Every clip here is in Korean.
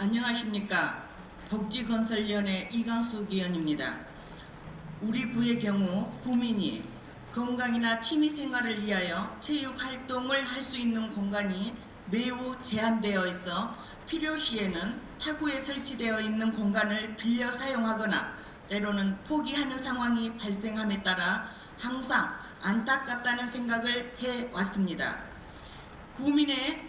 안녕하십니까. 복지건설위원회 이강숙 위원입니다. 우리 구의 경우 구민이 건강이나 취미생활을 위하여 체육활동을 할 수 있는 공간이 매우 제한되어 있어 필요시에는 타구에 설치되어 있는 공간을 빌려 사용하거나 때로는 포기하는 상황이 발생함에 따라 항상 안타깝다는 생각을 해왔습니다. 구민의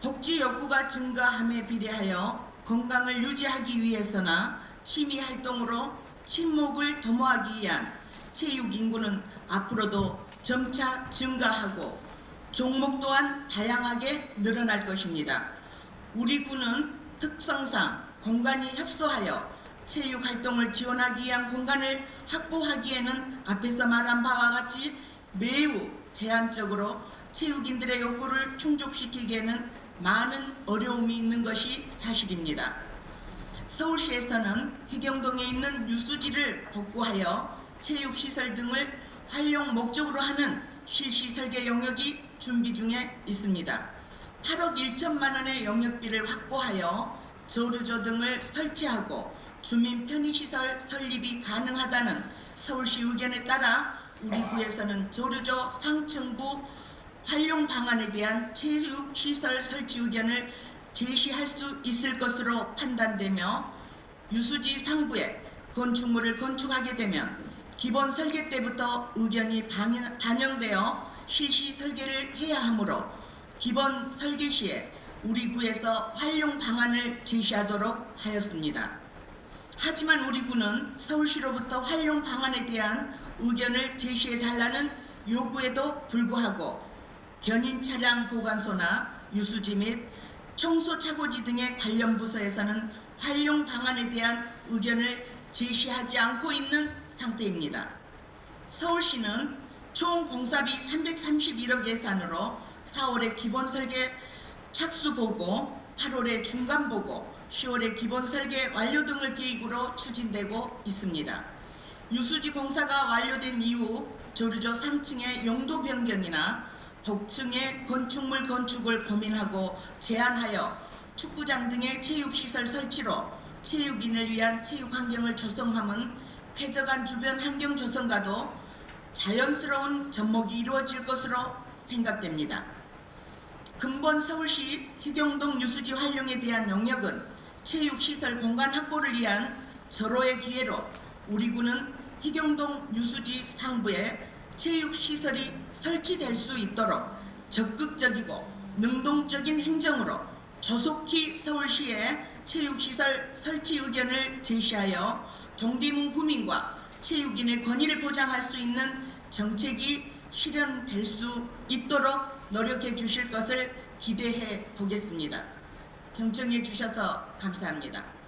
복지 욕구가 증가함에 비례하여 건강을 유지하기 위해서나 취미 활동으로 친목을 도모하기 위한 체육 인구는 앞으로도 점차 증가하고 종목 또한 다양하게 늘어날 것입니다. 우리 군은 특성상 공간이 협소하여 체육 활동을 지원하기 위한 공간을 확보하기에는 앞에서 말한 바와 같이 매우 제한적으로 체육인들의 욕구를 충족시키기에는 많은 어려움이 있는 것이 사실입니다. 서울시에서는 희경동에 있는 유수지를 복구하여 체육시설 등을 활용 목적으로 하는 실시 설계 영역이 준비 중에 있습니다. 8억 1천만 원의 영역비를 확보하여 조르조 등을 설치하고 주민 편의시설 설립이 가능하다는 서울시 의견에 따라 우리 구에서는 조르조 상층부 활용 방안에 대한 체육시설 설치 의견을 제시할 수 있을 것으로 판단되며 유수지 상부에 건축물을 건축하게 되면 기본 설계 때부터 의견이 반영- 반영되어 실시 설계를 해야 하므로 기본 설계 시에 우리 구에서 활용 방안을 제시하도록 하였습니다. 하지만 우리 구는 서울시로부터 활용 방안에 대한 의견을 제시해 달라는 요구에도 불구하고 견인 차량 보관소나 유수지 및 청소 차고지 등의 관련 부서에서는 활용 방안에 대한 의견을 제시하지 않고 있는 상태입니다. 서울시는 총 공사비 331억 예산으로 4월에 기본 설계 착수 보고, 8월에 중간 보고, 10월에 기본 설계 완료 등을 계획으로 추진되고 있습니다. 유수지 공사가 완료된 이후 조르조 상층의 용도 변경이나 복층의 건축물 건축을 고민하고 제안하여 축구장 등의 체육시설 설치로 체육인을 위한 체육 환경을 조성함은 쾌적한 주변 환경 조성과도 자연스러운 접목이 이루어질 것으로 생각됩니다. 근본 서울시 희경동 유수지 활용에 대한 영역은 체육시설 공간 확보를 위한 절호의 기회로 우리 군은 희경동 유수지 상부에 체육시설이 설치될 수 있도록 적극적이고 능동적인 행정으로 조속히 서울시에 체육시설 설치 의견을 제시하여 동대문 구민과 체육인의 권익을 보장할 수 있는 정책이 실현될 수 있도록 노력해 주실 것을 기대해 보겠습니다. 경청해 주셔서 감사합니다.